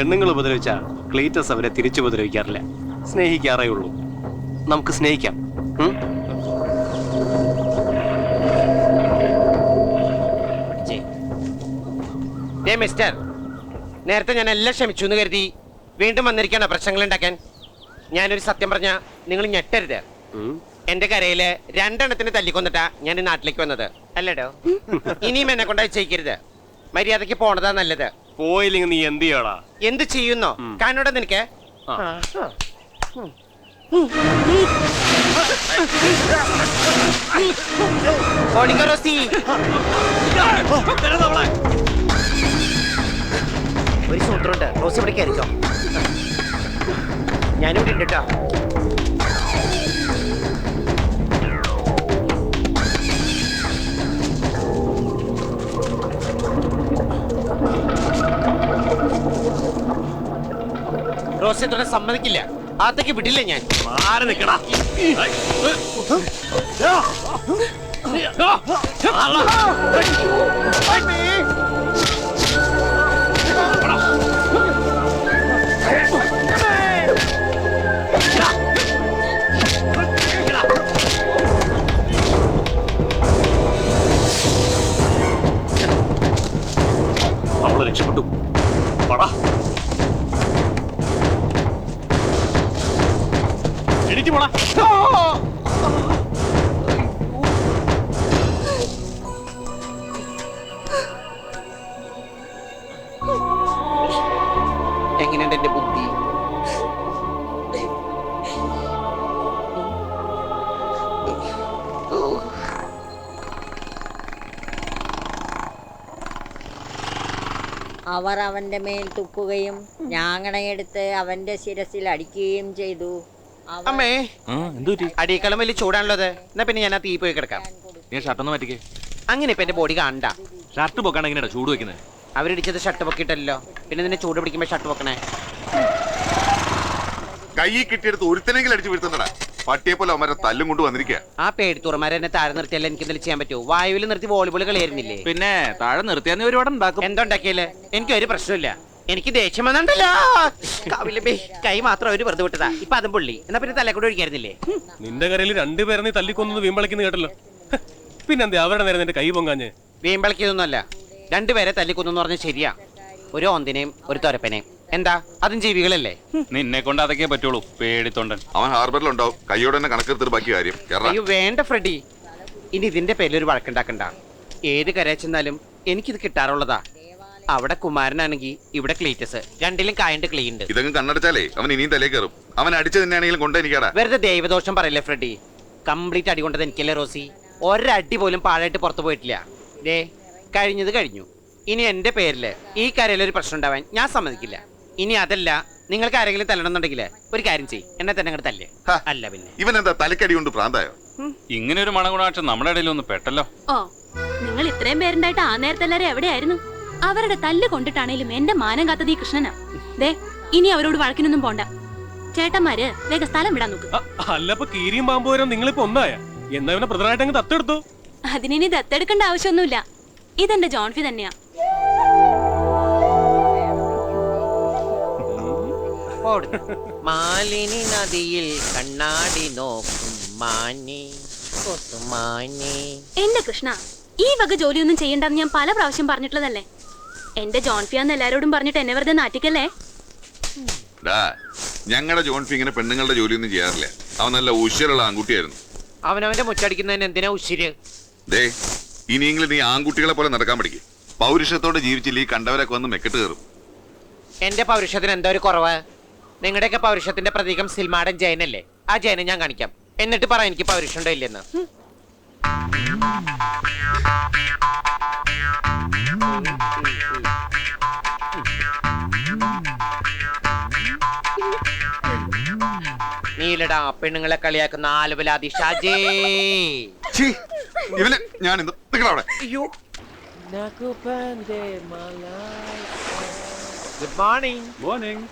പെണ്ണുങ്ങൾ ഉപദ്രവിച്ച ക്ലീറ്റസ് അവരെ തിരിച്ചു ഉപദ്രവിക്കാറില്ല. സ്നേഹിക്കാറേ ഉള്ളൂ നമുക്ക് സ്നേഹിക്കാം? മിസ്റ്റർ. നേരത്തെ ഞാൻ എല്ലാം ക്ഷമിച്ചു എന്ന് കരുതി വീണ്ടും വന്നിരിക്കണ പ്രശ്നങ്ങൾ ഉണ്ടാക്കാൻ. ഞാനൊരു സത്യം പറഞ്ഞ നിങ്ങൾ ഞെട്ടരുത്? എന്റെ കരയിൽ രണ്ടെണ്ണത്തിന് തല്ലിക്കൊന്നിട്ടാ ഞാൻ ഈ നാട്ടിലേക്ക് വന്നത്. അല്ലടോ? ഇനിയും എന്നെ കൊണ്ട് ചെയ്യിക്കരുത് മര്യാദയ്ക്ക് പോണതാ നല്ലത്. പോയില്ലെങ്കിൽ നീ എന്ത് ചെയ്യടാ? എന്ത് ചെയ്യുന്നോ? കാനോടെ നിനക്ക്. ആ. ഓടിക്കോ റോസി. ഒരു സൂത്രമുണ്ട് റോസി ഇവിടെ കയറിക്കോ. ഞാനിവിടെ ഉണ്ട് കേട്ടോ റോസി തുടരെ സമ്മതിക്കില്ല. അകത്തേക്ക് വിടില്ല ഞാൻ? മാറി നിക്കടാ അവൾ രക്ഷപ്പെട്ടു. പടാ. എങ്ങനെയുണ്ട് എന്റെ ബുദ്ധി? അവർ അവന്റെ മേൽ തുപ്പുകയും ഞാങ്ങണയെടുത്ത് അവന്റെ ശിരസിൽ അടിക്കുകയും ചെയ്തു. അമ്മേ. അടിക്കളം അടിയേക്കാളും വലിയ ചൂടാണല്ലോ അത് എന്നാ പിന്നെ ഞാൻ ആ തീ പോയി കിടക്കാം. നീ ഷർട്ട് ഒന്ന് മാറ്റിക്കേ. അങ്ങനെ ഇപ്പൊ എന്റെ ബോഡി കാണണ്ട ഷർട്ട് പൊക്കാണ് എങ്ങനെയാ ചൂട് വെക്കുന്നത്? അവരിടിച്ചത് ഷർട്ട് പൊക്കിയിട്ടല്ലോ. പിന്നെ നിന്നെ ചൂട് പിടിക്കുമ്പോ ഷർട്ട് പൊക്കണേ. കൈ കിട്ടിയെടുത്ത് ഒരുത്തനെങ്കിലും അടിച്ചു വീഴ്ത്തണ്ടടാ പട്ടിയെ പോലെ അവന്മാരെ തല്ലും കൊണ്ട് വന്നിരിക്കുക ആ പേടിത്തുറമാരെ എന്നെ താഴെ നിർത്തിയല്ല എനിക്ക് എന്തെങ്കിലും ചെയ്യാൻ പറ്റുമോ വായുവിൽ നിർത്തി വോളിബോൾ കളിയായിരുന്നില്ലേ? പിന്നെ താഴെ നിർത്തിയാൽ ഒരുപാട് ഉണ്ടാക്കും. എന്തുണ്ടാക്കിയല്ലേ എനിക്ക് ഒരു പ്രശ്നമില്ല എനിക്ക് ദേഷ്യം വന്നിട്ടല്ലോ കാവിലെ കൈ മാത്രം അവർ വെറുതെ വിട്ടതാ. ഇപ്പൊ അതും പുള്ളി. എന്നാ പിന്നെ തലക്കൂടെ ഒഴിക്കായിരുന്നില്ലേ? നിന്റെ കരയിൽ രണ്ടുപേരെ നീ വീമ്പളിക്കുന്നു വീമ്പളിക്കുന്ന കേട്ടല്ലോ. പിന്നെന്താ അവരുടെ നേരെ നിന്റെ കൈ പൊങ്ങാഞ്ഞ്? വീമ്പളക്കിയതൊന്നുമല്ല രണ്ടുപേരെ തല്ലിക്കൊന്നു പറഞ്ഞ ശരിയാ. ഒരു ഓന്തിനെയും ഒരു തൊരപ്പനെയും. എന്താ? അതും ജീവികളല്ലേ? നിന്നെ കൊണ്ട് അതൊക്കെ പറ്റുള്ളൂ പേടിത്തൊണ്ടൻ. അവൻ ഹാർബറിലുണ്ടാവും. കൈയോടെ തന്നെ കണക്കെടുത്തിട്ട് ബാക്കി കാര്യം. അയ്യോ വേണ്ട ഫ്രെഡി. ഇനി ഇതിന്റെ പേരിൽ ഒരു വഴക്കുണ്ടാക്കണ്ട. ഏത് കരയിൽ ചെന്നാലും എനിക്കിത് കിട്ടാറുള്ളതാ. അവിടെ കുമാരനാണെങ്കിൽ ഇവിടെ ക്ലീറ്റസ്. രണ്ടിലും കായണ്ട് ക്ലീൻ ഉണ്ട് ഇതങ്ങ് കണ്ണടച്ചാലേ അവൻ ഇനിയും തലേ കയറും. അവൻ അടിച്ചു തന്നെയാണെങ്കിലും കൊണ്ട് എനിക്ക് വെറുതെ ദൈവദോഷം പറയല്ലേ ഫ്രെഡി? കംപ്ലീറ്റ് അടി കൊണ്ടത് എനിക്കല്ലേ റോസി? ഒരടി പോലും പാഴായിട്ട് പുറത്തു പോയിട്ടില്ല. ദേ കഴിഞ്ഞത് കഴിഞ്ഞു. ഇനി എന്റെ പേരിൽ ഈ കരയിലൊരു പ്രശ്നം ഉണ്ടാവാൻ ഞാൻ സമ്മതിക്കില്ല. ഇനി അതല്ല നിങ്ങൾക്ക് ആരെങ്കിലും തല്ലണമെന്നുണ്ടെങ്കിൽ ഒരു കാര്യം ചെയ്യും. എന്നെ തന്നെ അങ്ങോട്ട് തല്ലേ. അല്ല പിന്നെ. ഇവൻ എന്താ തലക്കടി കൊണ്ട് പ്രാന്തായോ? ഇങ്ങനെ ഒരു മണഗുണാക്ഷം നമ്മുടെ ഇടയിൽ ഒന്ന് പെട്ടല്ലോ. ഓ നിങ്ങൾ ഇത്രയും പേരുണ്ടായിട്ട് ആ നേരത്തെ എവിടെയായിരുന്നു? അവരുടെ തല്ല് കൊണ്ടിട്ടാണേലും എന്റെ മാനം കാത്തത് ഈ കൃഷ്ണനാ. ദേ ഇനി അവരോട് വഴക്കിനൊന്നും പോണ്ട. ചേട്ടന്മാര് വേഗം സ്ഥലം വിടാൻ നോക്ക്. അല്ല അപ്പൊ കീരിയും പാമ്പ് നിങ്ങളിപ്പോ ഒന്നായ? എന്നാ ഇവനെ പ്രധാനമായിട്ട് അങ്ങ് തത്തെടുത്തു അതിനി ദത്തെടുക്കേണ്ട ആവശ്യമൊന്നുമില്ല. ഇതെന്റെ ജോൺഫി തന്നെയാ. മാലിനി നദിയിൽ കണ്ണാടി നോക്കും മാനി കൊത്തുമാനി എന്റെ കൃഷ്ണ ഈ വക ജോലിയൊന്നും ചെയ്യണ്ടെന്ന് ഞാൻ പല പ്രാവശ്യം പറഞ്ഞിട്ടുള്ളതല്ലേ? എന്റെ ജോൺഫിയാന്ന് എല്ലാരോടും പറഞ്ഞിട്ട് എന്നെ വെറുതെ നാട്ടിക്കല്ലേ ഞങ്ങളുടെ ജോൺഫി ഇങ്ങനെ പെണ്ണുങ്ങളുടെ ജോലിയൊന്നും ചെയ്യാറില്ല. അവൻ നല്ല ഉശിരുള്ള ആൺകുട്ടിയായിരുന്നു. അവനവന്റെ മുച്ചടിക്കുന്നതിന് എന്തിനാ ഉശിര്? ദേ ഇനിയെങ്കിലും നീ ആൺകുട്ടികളെ പോലെ നടക്കാൻ പഠിക്കും. പൗരുഷത്തോടെ ജീവിച്ചില്ലേ ഈ കണ്ടവരൊക്കെ വന്ന് മെക്കെട്ട് കയറും. എന്റെ പൗരുഷത്തിന് എന്താ ഒരു കുറവ്? നിങ്ങളുടെയൊക്കെ പൗരുഷത്തിന്റെ പ്രതീകം സിൽമാടൻ ജയനല്ലേ? ആ ജയനെ ഞാൻ കാണിക്കാം. എന്നിട്ട് പറ എനിക്ക് പൗരുഷമുണ്ടോ ഇല്ലെന്ന്. നീലടാ പെണ്ണുങ്ങളെ കളിയാക്കുന്ന ആലുവലാതി ഷാജേ. ഇവനെ ഞാൻ അവിടെ നിങ്ങളവിടെ. അയ്യോ. ഗുഡ് മോർണിംഗ് മോർണിംഗ്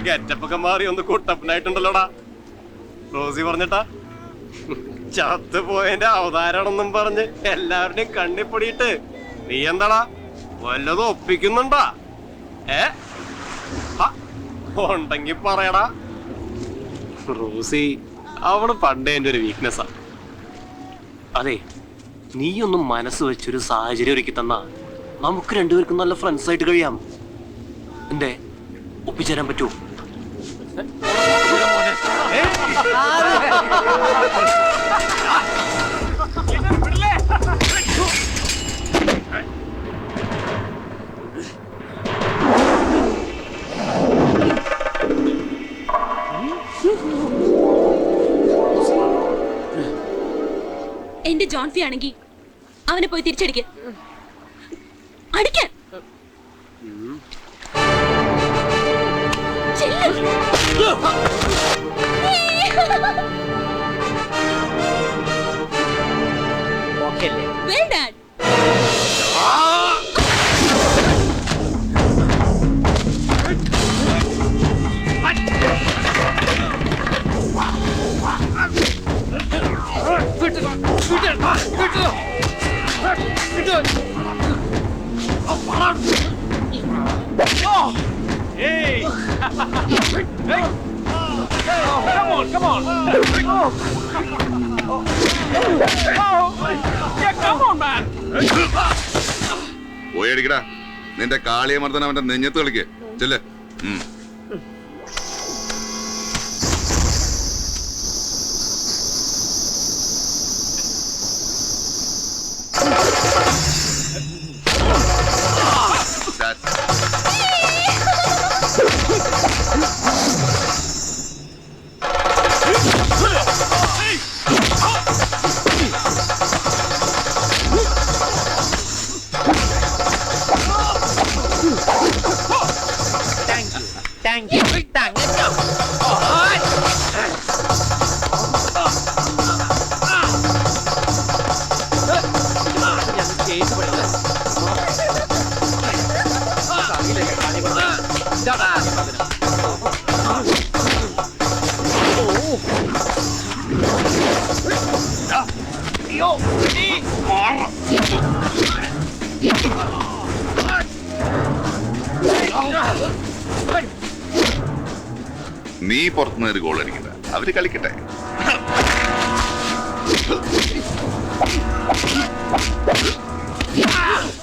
ഗെറ്റപ്പൊക്കെ മാറി ഒന്ന് കുട്ടപ്പനായിട്ടുണ്ടല്ലോടാ. റോസി പറഞ്ഞിട്ടാ. ചത്തുപോയതിന്റെ അവതാരണൊന്നും പറഞ്ഞ് എല്ലാവരുടെയും കണ്ണിപ്പൊടിയിട്ട് നീ എന്താടാ വല്ലതും ഒപ്പിക്കുന്നുണ്ടാ? ഏ? ഉണ്ടെങ്കി പറയടാ. റോസി അവൾ പണ്ടേ എന്റെ ഒരു വീക്ക്നെസ്സാ അതെ നീയൊന്നും മനസ്സ് വെച്ചൊരു സാഹചര്യം ഒരുക്കി തന്നാ നമുക്ക് രണ്ടുപേർക്കും നല്ല ഫ്രണ്ട്സ് ആയിട്ട് കഴിയാം. എന്തേ ഒപ്പിച്ചേരാൻ പറ്റുമോ? എന്റെ ജോൺഫി ആണെങ്കിൽ അവനെ പോയി തിരിച്ചടിക്ക്. അടിക്കാൻ. ചെല്ല്. Okay well dad okay on. പോയടിക്കടാ നിന്റെ പോയി അടിക്കടാ നിന്റെ കാളിയമർദ്ദനം അവന്റെ നെഞ്ഞത്ത് കളിക്ക് ചെല്ല് ഉം. ดังยิ่งดังนะจ๊ะโอ้ยยังเก๋ทุกคนเลยสามีเลยสามีคนนี้จ้าตาโอ้โหเดี๋ยวนี่ നീ പുറത്തുനിന്ന് ഒരു ഗോൾ അടിക്കണ്ട. അവർ കളിക്കട്ടെ. അവനകത്തുണ്ടാവും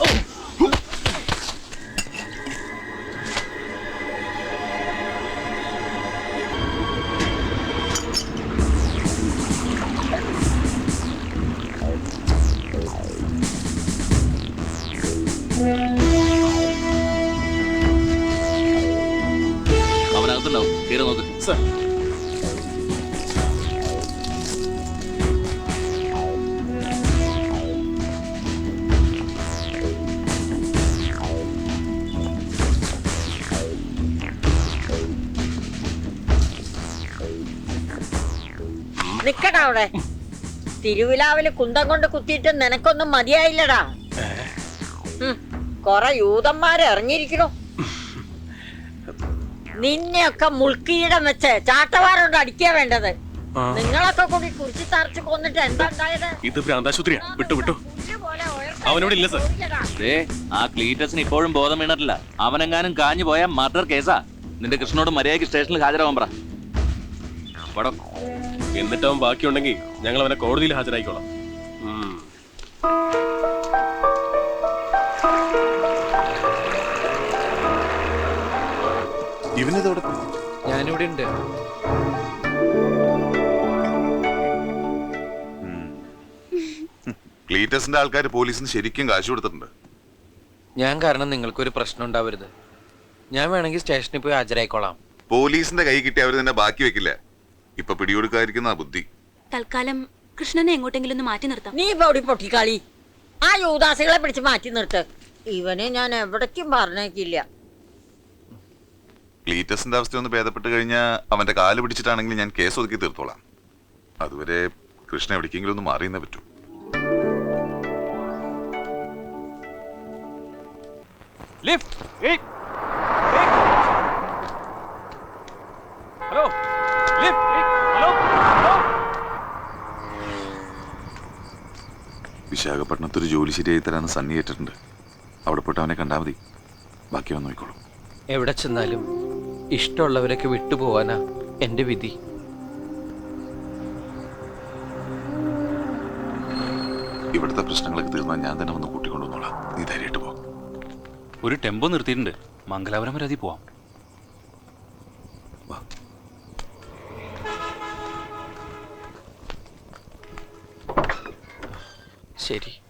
നിക്കടാ അവിടെ. തിരുവിലാവിൽ കുന്തം കൊണ്ട് കുത്തിയിട്ട് നിനക്കൊന്നും മതിയായില്ലടാ. കൊറേ യൂതന്മാരെ ഇറങ്ങിയിരിക്കണോ നിന്നെയൊക്കെ മുൾക്കീടം വെച്ച് ചാട്ടവാറുണ്ട് അടിക്കാ വേണ്ടത്. നിങ്ങളൊക്കെ കൂടി കുറിച്ച് തറച്ച് കൊന്നിട്ട് എന്താ ഉണ്ടായത്? ഇത് ഭ്രാന്താശുപത്രിയാ. വിട്ടു വിട്ടു. അവനോട് ഇല്ല, സർ. ഏ ദേ ആ ക്ലീറ്റസിന് ഇപ്പോഴും ബോധം വീണിട്ടില്ല. അവനെങ്ങാനും കാഞ്ഞു പോയ മർഡർ കേസാ. നിന്റെ കൃഷ്ണനോട് മര്യാദയ്ക്ക് സ്റ്റേഷനിൽ ഹാജരാവാൻ പറ. എന്നിട്ട് അവൻ ബാക്കിയുണ്ടെങ്കിൽ ഞങ്ങൾ അവനെ കോടതിയിൽ ഹാജരായിക്കോളാം. ഉം. ഇവനിതോടെ ഞാനിവിടെ ഉണ്ട്. ക്ലീറ്റസിന്റെ ആൾക്കാർ പോലീസിന് ശരിക്കും കാശ് കൊടുത്തിട്ടുണ്ട്. ഞാൻ കാരണം നിങ്ങൾക്കൊരു പ്രശ്നം ഉണ്ടാവരുത്. ഞാൻ വേണമെങ്കിൽ സ്റ്റേഷനിൽ പോയി ഹാജരായിക്കോളാം. പോലീസിന്റെ കൈ കിട്ടി അവർ തന്നെ ബാക്കി വെക്കില്ല? ഇപ്പൊ പിടികൊടുക്കാതിരിക്കുന്ന ബുദ്ധി. തൽക്കാലം കൃഷ്ണനെ എങ്ങോട്ടെങ്കിലും ഒന്ന് മാറ്റി നിർത്താം. നീ പൊടി പൊട്ടിക്കാളി ആ യൂദാസികളെ പിടിച്ച് മാറ്റി നിർത്ത്. ഇവനെ ഞാൻ എവിടേക്കും പറഞ്ഞേക്കില്ല. ക്ലീറ്റസിന്റെ അവസ്ഥ ഒന്ന് ഭേദപ്പെട്ട് കഴിഞ്ഞാൽ അവന്റെ കാൽ പിടിച്ചിട്ടാണെങ്കിൽ ഞാൻ കേസ് ഒതുക്കി തീർത്തോളാം. അതുവരെ കൃഷ്ണ എവിടേക്കെങ്കിലും ഒന്ന് മാറിയെന്നേ പറ്റൂ. വിശാഖപട്ടണത്തൊരു ജോലി ശരിയായി തരാന്ന് സണ്ണി ഏറ്റിട്ടുണ്ട് അവിടെ പോയിട്ട് അവനെ കണ്ടാൽ മതി. ബാക്കി അവൻ നോക്കിക്കോളും. എവിടെ ചെന്നാലും ഇഷ്ടമുള്ളവരൊക്കെ വിട്ടുപോവാനാ എന്റെ വിധി. ഇവിടുത്തെ പ്രശ്നങ്ങളൊക്കെ തീർന്നാൽ ഞാൻ തന്നെ വന്ന് കൂട്ടിക്കൊണ്ടുവന്നോളാം. നീ ധൈര്യമായിട്ട് പോ. ഒരു ടെമ്പോ നിർത്തിയിട്ടുണ്ട്. മംഗലാപുരം വരെ അതി പോവാം. വാ. city.